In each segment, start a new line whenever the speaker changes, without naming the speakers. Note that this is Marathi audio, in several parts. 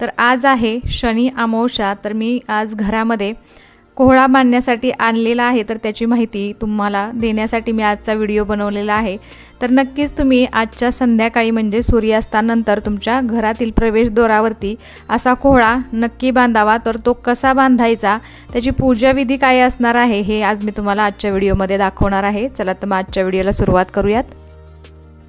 तर आज आहे शनी अमावस्या तर मी आज घरामध्ये कोहळा बांधण्यासाठी आणलेला आहे तर त्याची माहिती तुम्हाला देण्यासाठी मी आजचा व्हिडिओ बनवलेला आहे. तर नक्कीच तुम्ही आजच्या संध्याकाळी म्हणजे सूर्यास्तानंतर तुमच्या घरातील प्रवेशद्वारावरती असा कोहळा नक्की बांधावा. तर तो कसा बांधायचा त्याची पूजाविधी काय असणार आहे हे आज मी तुम्हाला आजच्या व्हिडिओमध्ये दाखवणार आहे. चला तर मग आजच्या व्हिडिओला सुरुवात करूयात.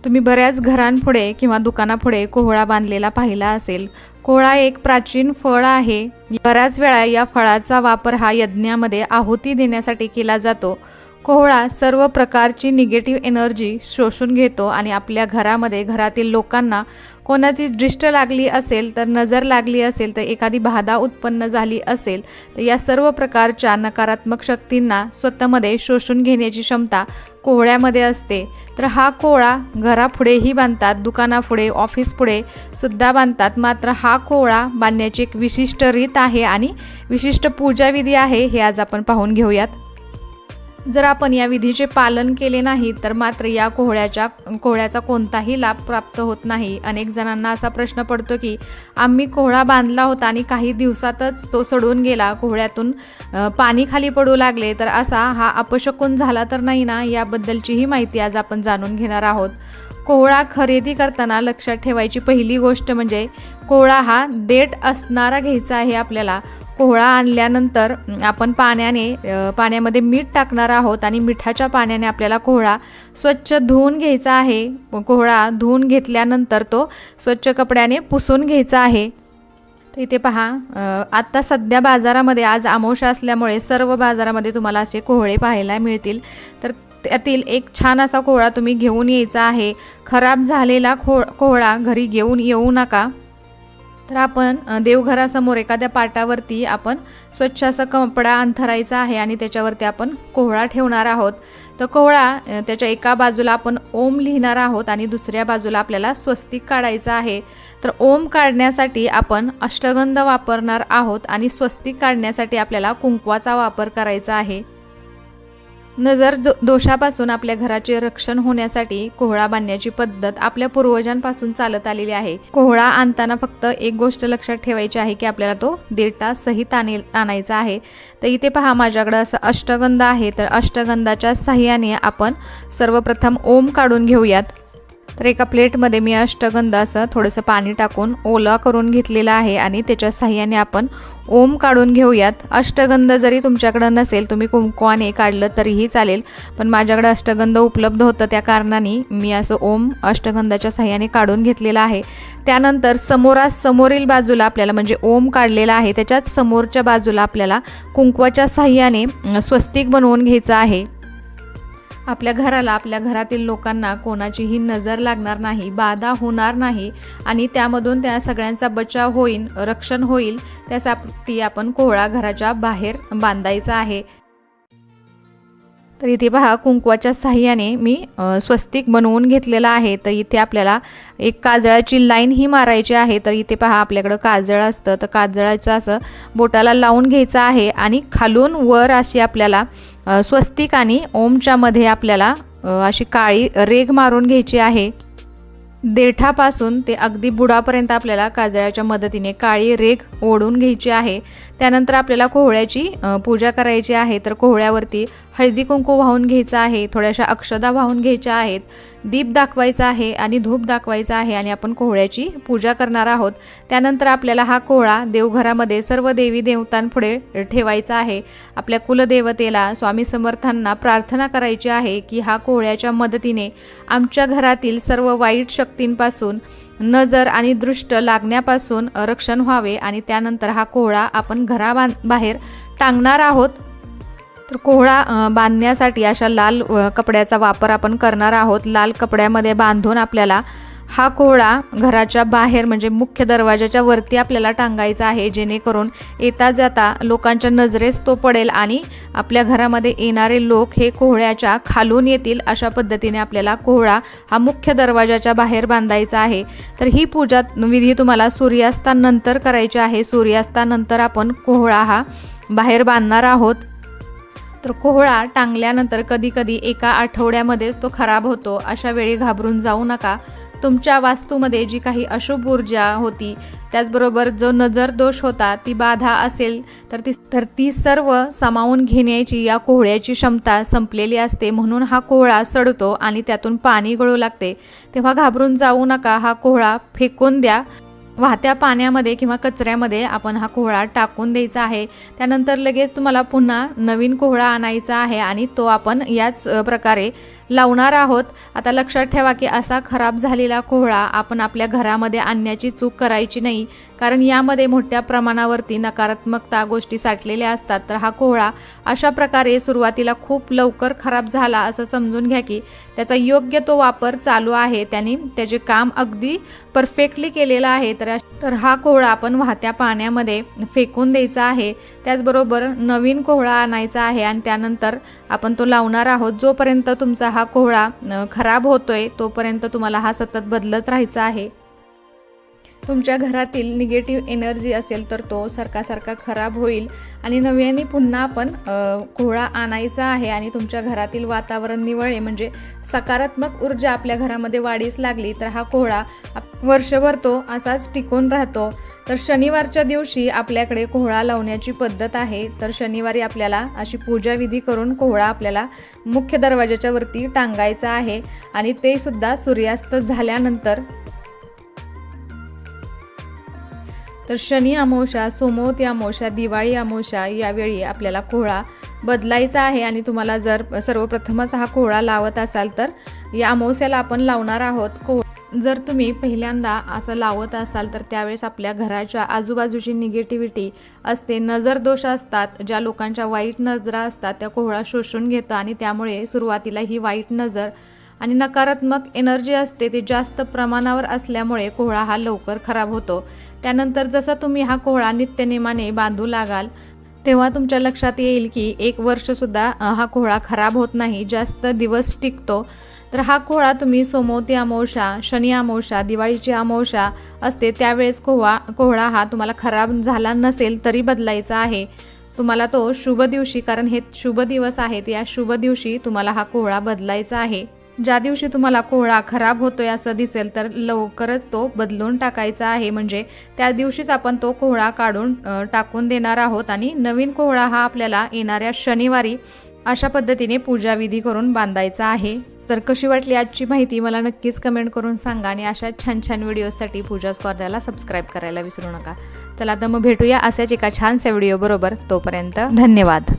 तुम्ही बऱ्याच घरांपुढे किंवा दुकानापुढे कोहळा बांधलेला पाहिला असेल. कोहळा एक प्राचीन फळ आहे. बऱ्याच वेळा या फळाचा वापर हा यज्ञामध्ये आहुती देण्यासाठी केला जातो. कोहळा सर्व प्रकारची निगेटिव्ह एनर्जी शोषून घेतो आणि आपल्या घरामध्ये घरातील लोकांना कोणाची दृष्ट लागली असेल तर नजर लागली असेल तर एखादी बाधा उत्पन्न झाली असेल तर या सर्व प्रकारच्या नकारात्मक शक्तींना स्वतःमध्ये शोषून घेण्याची क्षमता कोहळ्यामध्ये असते. तर हा कोहळा घरापुढेही बांधतात दुकानापुढे ऑफिसपुढे सुद्धा बांधतात. मात्र हा कोहळा बांधण्याची एक विशिष्ट रीत आहे आणि विशिष्ट पूजाविधी आहे हे आज आपण पाहून घेऊयात. जर आपण या विधीचे पालन केले नाही तर मात्र या कोहळ्याच्या कोहळ्याचा कोणताही लाभ प्राप्त होत नाही. अनेक जणांना असा प्रश्न पडतो की आम्ही कोहळा बांधला होता आणि काही दिवसातच तो सडून गेला. कोहळ्यातून पाणी खाली पडू लागले तर असा हा अपशकून झाला तर नाही ना? याबद्दलचीही माहिती आज आपण जाणून घेणार आहोत. कोहळा खरेदी करताना लक्षात ठेवायची पहिली गोष्ट म्हणजे कोहळा हा देठ असणारा घ्यायचा आहे आपल्याला. कोहळा आणल्यानंतर आपण पाण्याने पाण्यामध्ये मीठ टाकणार आहोत आणि मिठाच्या पाण्याने आपल्याला कोहळा स्वच्छ धुवून घ्यायचा आहे. कोहळा धुवून घेतल्यानंतर तो स्वच्छ कपड्याने पुसून घ्यायचा आहे. तर इथे पहा आत्ता सध्या बाजारामध्ये आज आमोशा असल्यामुळे सर्व बाजारामध्ये तुम्हाला असे कोहळे पाहायला मिळतील. तर त्यातील एक छान असा कोहळा तुम्ही घेऊन यायचा आहे. खराब झालेला खो कोहळा घरी घेऊन येऊ नका. तर आपण देवघरासमोर एखाद्या पाटावरती आपण स्वच्छ असा कपडा अंथरायचा आहे आणि त्याच्यावरती आपण कोहळा ठेवणार आहोत. तर कोहळा त्याच्या एका बाजूला आपण ओम लिहिणार आहोत आणि दुसऱ्या बाजूला आपल्याला स्वस्तिक काढायचं आहे. तर ओम काढण्यासाठी आपण अष्टगंध वापरणार आहोत आणि स्वस्तिक काढण्यासाठी आपल्याला कुंकवाचा वापर करायचा आहे. नजर दो दोषापासून आपल्या घराचे रक्षण होण्यासाठी कोहळा बांधण्याची पद्धत आपल्या पूर्वजांपासून चालत आलेली आहे. कोहळा आणताना फक्त एक गोष्ट लक्षात ठेवायची आहे की आपल्याला तो देठा सहित आणे आणायचा आहे. तर इथे पहा माझ्याकडं असं अष्टगंध आहे. तर अष्टगंधाच्या साह्याने आपण सर्वप्रथम ओम काढून घेऊयात. तर एका प्लेटमध्ये मी अष्टगंध असं थोडंसं पाणी टाकून ओला करून घेतलेला आहे आणि त्याच्या साह्याने आपण ओम काढून घेऊयात. अष्टगंध जरी तुमच्याकडं नसेल तुम्ही कुंकवाने काढलं तरीही चालेल पण माझ्याकडे अष्टगंध उपलब्ध होतं त्या कारणाने मी असं ओम अष्टगंधाच्या साह्याने काढून घेतलेलं आहे. त्यानंतर समोरासमोरील बाजूला आपल्याला म्हणजे ओम काढलेला आहे त्याच्याच समोरच्या बाजूला आपल्याला कुंकवाच्या साह्याने स्वस्तिक बनवून घ्यायचं आहे. आपल्या घराला आपल्या घरातील लोकांना कोणाचीही नजर लागणार नाही बाधा होणार नाही आणि त्यामधून त्या सगळ्यांचा बचाव होईल रक्षण होईल त्यासाठी आपण कोहळा घराच्या बाहेर बांधायचा आहे. तर इथे पहा कुंकवाच्या साह्याने मी स्वस्तिक बनवून घेतलेला आहे. तर इथे आपल्याला एक काजळाची लाईन ही मारायची आहे. तर इथे पहा आपल्याकडं काजळ असतं. तर काजळाचं असं बोटाला लावून घ्यायचं आहे आणि खालून वर अशी आपल्याला स्वस्तिक आणि ओमच्यामध्ये आपल्याला अशी काळी रेग मारून घ्यायची आहे. देठापासून ते अगदी बुडापर्यंत आपल्याला काजळाच्या मदतीने काळी रेग ओढून घ्यायची आहे. त्यानंतर आपल्याला कोहळ्याची पूजा करायची आहे. तर कोहळ्यावरती हळदी कुंकू वाहून घ्यायचं आहे थोड्याशा अक्षदा वाहून घ्यायच्या आहेत दीप दाखवायचा आहे आणि धूप दाखवायचा आहे आणि आपण कोहळ्याची पूजा करणार आहोत. त्यानंतर आपल्याला हा कोहळा देवघरामध्ये सर्व देवी देवतांपुढे ठेवायचा आहे. आपल्या कुलदेवतेला स्वामी समर्थांना प्रार्थना करायची आहे की हा कोहळ्याच्या मदतीने आमच्या घरातील सर्व वाईट शक्तींपासून नजर आणि दृष्ट लागण्यापासून रक्षण व्हावे आणि त्यानंतर हा कोहळा आपण घरा बाहेर टांगणार आहोत. तर कोहळा बांधण्यासाठी अशा लाल कपड्याचा वापर आपण करणार आहोत. लाल कपड्यामध्ये बांधून आपल्याला हा कोहळा घराच्या बाहेर म्हणजे मुख्य दरवाजाच्या वरती आपल्याला टांगायचा आहे. जेणेकरून येता जाता लोकांच्या नजरेस तो पडेल आणि आपल्या घरामध्ये येणारे लोक हे कोहळ्याच्या खालून येतील. अशा पद्धतीने आपल्याला कोहळा हा मुख्य दरवाजाच्या बाहेर बांधायचा आहे. तर ही पूजा विधी तुम्हाला सूर्यास्तानंतर करायची आहे. सूर्यास्तानंतर आपण कोहळा हा बाहेर बांधणार आहोत. तर कोहळा टांगल्यानंतर कधी कधी एका आठवड्यामध्येच तो खराब होतो. अशा वेळी घाबरून जाऊ नका. तुमच्या वास्तूमध्ये जी काही अशुभ ऊर्जा होती त्याचबरोबर जो नजर दोष होता ती बाधा असेल तर ती तर ती सर्व सामावून घेण्याची या कोहळ्याची क्षमता संपलेली असते. म्हणून हा कोहळा सडतो आणि त्यातून पाणी गळू लागते. तेव्हा घाबरून जाऊ नका. हा कोहळा फेकून द्या. वाहत्या पाण्यामध्ये किंवा कचऱ्यामध्ये आपण हा कोहळा टाकून द्यायचा आहे. त्यानंतर लगेच तुम्हाला पुन्हा नवीन कोहळा आणायचा आहे आणि तो आपण याच प्रकारे लावणार आहोत. आता लक्षात ठेवा की असा खराब झालेला कोहळा आपण आपल्या घरामध्ये आणण्याची चूक करायची नाही. कारण यामध्ये मोठ्या प्रमाणावरती नकारात्मकता गोष्टी साठलेल्या असतात. तर हा कोहळा अशा प्रकारे सुरुवातीला खूप लवकर खराब झाला असं समजून घ्या की त्याचा योग्य तो वापर चालू आहे. त्याने त्याचे काम अगदी परफेक्टली केलेलं आहे. तर तर हा कोहळा आपण वाहत्या पाण्यामध्ये फेकून द्यायचा आहे. त्याचबरोबर नवीन कोहळा आणायचा आहे आणि त्यानंतर आपण तो लावणार आहोत. जोपर्यंत तुमचा हा हा कोहळा खराब होतोय तोपर्यंत तुम्हाला हा सतत बदलत राहायचा आहे. तुमच्या घरातील निगेटिव्ह एनर्जी असेल तर तो सारखा सारखा खराब होईल. आणि नव्याने पुन्हा आपण घोळा कोहळा आणायचा आहे आणि तुमच्या घरातील वातावरण निवळे म्हणजे सकारात्मक ऊर्जा आपल्या घरामध्ये वाढीस लागली तर हा कोहळा आप- वर्षभर तो असाच टिकून राहतो. तर शनिवारच्या दिवशी आपल्याकडे कोहळा लावण्याची पद्धत आहे. तर शनिवारी आपल्याला अशी पूजाविधी करून कोहळा आपल्याला मुख्य दरवाजाच्या वरती टांगायचा आहे. आणि ते सुद्धा सूर्यास्त झाल्यानंतर तर शनी अमावस्या सोमवती अमावस्या दिवाळी अमावस्या यावेळी आपल्याला कोहळा बदलायचा आहे आणि तुम्हाला जर सर्वप्रथमच हा कोहळा लावत असाल तर या अमावस्याला आपण लावणार आहोत. कोह जर तुम्ही पहिल्यांदा असं लावत असाल तर त्यावेळेस आपल्या घराच्या आजूबाजूची निगेटिव्हिटी असते नजर दोष असतात ज्या लोकांच्या वाईट नजरा असतात त्या कोहळा शोषून घेतं आणि त्यामुळे सुरुवातीला ही वाईट नजर आणि नकारात्मक एनर्जी असते ती जास्त प्रमाणावर असल्यामुळे कोहळा हा लवकर खराब होतो. त्यानंतर जसा तुम्ही हा कोहळा नित्यनेमाने बांधू लागाल तेव्हा तुमच्या लक्षात येईल की एक वर्षसुद्धा हा कोहळा खराब होत नाही जास्त दिवस टिकतो. तर हा कोहळा तुम्ही सोमवती अमावशा शनी अमावशा दिवाळीची अमावशा असते त्यावेळेस कोहळा कोहळा हा तुम्हाला खराब झाला नसेल तरी बदलायचा आहे. तुम्हाला तो शुभ दिवशी कारण हे शुभ दिवस आहेत या शुभ दिवशी तुम्हाला हा कोहळा बदलायचा आहे. ज्या दिवशी तुम्हाला कोहळा खराब होतोय असं दिसेल तर लवकरच तो बदलून टाकायचा आहे. म्हणजे त्या दिवशीच आपण तो कोहळा काढून टाकून देणार आहोत. आणि नवीन कोहळा हा आपल्याला येणाऱ्या शनिवारी अशा पद्धतीने पूजाविधी करून बांधायचा आहे. तर कशी वाटली आजची माहिती मला नक्कीच कमेंट करून सांगा आणि अशा छान छान व्हिडिओसाठी पूजा स्पर्धाला सबस्क्राईब करायला विसरू नका. चला तर मग भेटूया अशाच एका छानशा व्हिडिओ बरोबर तोपर्यंत धन्यवाद.